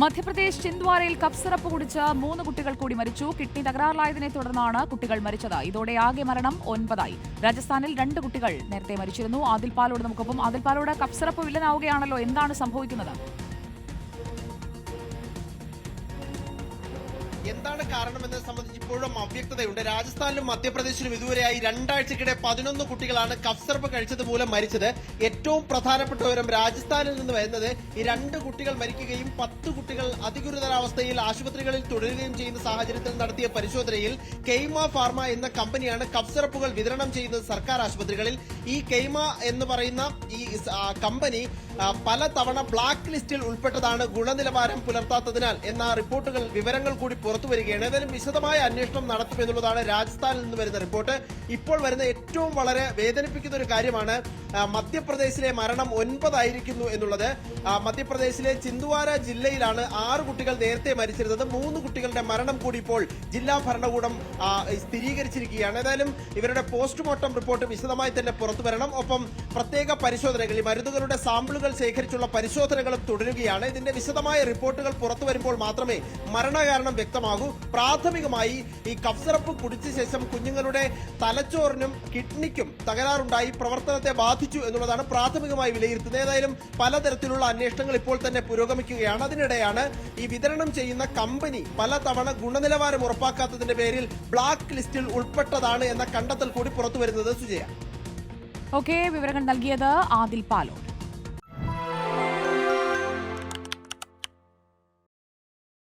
മധ്യപ്രദേശ് ചിന്ദ്വാരയിൽ കപ്സിറപ്പ് കുടിച്ച് മൂന്ന് കുട്ടികൾ കൂടി മരിച്ചു. കിഡ്നി തകരാറിലായതിനെ തുടർന്നാണ് കുട്ടികൾ മരിച്ചത്. ഇതോടെ ആകെ മരണം ഒൻപതായി. രാജസ്ഥാനിൽ രണ്ട് കുട്ടികൾ നേരത്തെ മരിച്ചിരുന്നു. ആദിൽ പാലോട് നമുക്കൊപ്പം. ആദിൽ പാലോട് കഫ് വില്ലനാവുകയാണല്ലോ. എന്താണ് സംഭവിക്കുന്നത്? എന്താണ് കാരണമെന്നത് സംബന്ധിച്ച് ഇപ്പോഴും അവ്യക്തതയുണ്ട്. രാജസ്ഥാനിലും മധ്യപ്രദേശിലും ഇതുവരെയായി രണ്ടാഴ്ചക്കിടെ പതിനൊന്ന് കുട്ടികളാണ് കഫ് സിറപ്പ് കഴിച്ചത് മൂലം മരിച്ചത്. ഏറ്റവും പ്രധാനപ്പെട്ട വിവരം രാജസ്ഥാനിൽ നിന്ന് വരുന്നത് ഈ രണ്ട് കുട്ടികൾ മരിക്കുകയും പത്ത് കുട്ടികൾ അതിഗുരുതരാവസ്ഥയിൽ ആശുപത്രികളിൽ തുടരുകയും ചെയ്യുന്ന സാഹചര്യത്തിൽ നടത്തിയ പരിശോധനയിൽ കെയ്മ ഫാർമ എന്ന കമ്പനിയാണ് കഫ് സിറപ്പുകൾ വിതരണം ചെയ്യുന്നത് സർക്കാർ ആശുപത്രികളിൽ. ഈ കെയ്മ എന്ന് പറയുന്ന ഈ കമ്പനി പല തവണ ബ്ലാക്ക് ലിസ്റ്റിൽ ഉൾപ്പെട്ടതാണ് ഗുണനിലവാരം പുലർത്താത്തതിനാൽ. എന്ന റിപ്പോർട്ടുകൾ വിവരങ്ങൾ കൂടി പുറത്തു വരികയാണ്. ഏതായാലും വിശദമായ അന്വേഷണം നടത്തുമെന്നുള്ളതാണ് രാജസ്ഥാനിൽ നിന്ന് വരുന്ന റിപ്പോർട്ട്. ഇപ്പോൾ വരുന്ന ഏറ്റവും വളരെ വേദനിപ്പിക്കുന്ന ഒരു കാര്യമാണ് മധ്യപ്രദേശിലെ മരണം ഒൻപതായിരിക്കുന്നു എന്നുള്ളത്. മധ്യപ്രദേശിലെ ചിന്തുവാര ജില്ലയിലാണ് ആറ് കുട്ടികൾ നേരത്തെ മരിച്ചിരുന്നത്. മൂന്ന് കുട്ടികളുടെ മരണം കൂടി ഇപ്പോൾ ജില്ലാ ഭരണകൂടം സ്ഥിരീകരിച്ചിരിക്കുകയാണ്. ഏതായാലും ഇവരുടെ പോസ്റ്റ്മോർട്ടം റിപ്പോർട്ട് വിശദമായി തന്നെ പുറത്തു വരണം. ഒപ്പം പ്രത്യേക പരിശോധനകൾ ഈ മരുന്നുകളുടെ സാമ്പിളുകൾ ശേഖരിച്ചുള്ള പരിശോധനകളും തുടരുകയാണ്. ഇതിന്റെ വിശദമായ റിപ്പോർട്ടുകൾ പുറത്തു വരുമ്പോൾ മാത്രമേ മരണകാരണം വ്യക്തമാകൂ പ്രാഥമികമായി ഈ കഫ് സിറപ്പ് കുടിച്ച ശേഷം കുഞ്ഞുങ്ങളുടെ തലച്ചോറിനും കിഡ്നിക്കും തകരാറുണ്ടായി പ്രവർത്തനത്തെ ബാധിച്ചു എന്നുള്ളതാണ് പ്രാഥമികമായി വിലയിരുത്തുന്നത്. ഏതായാലും പലതരത്തിലുള്ള അന്വേഷണങ്ങൾ ഇപ്പോൾ തന്നെ പുരോഗമിക്കുകയാണ്. അതിനിടെയാണ് ഈ വിതരണം ചെയ്യുന്ന കമ്പനി പലതവണ ഗുണനിലവാരം ഉറപ്പാക്കാത്തതിന്റെ പേരിൽ ബ്ലാക്ക് ലിസ്റ്റിൽ ഉൾപ്പെട്ടതാണ് എന്ന കണ്ടെത്തൽ കൂടി പുറത്തുവരുന്നത് സുജയ. ഓക്കെ വിവരങ്ങൾ നൽകിയത് ആദിൽ പാലോട്.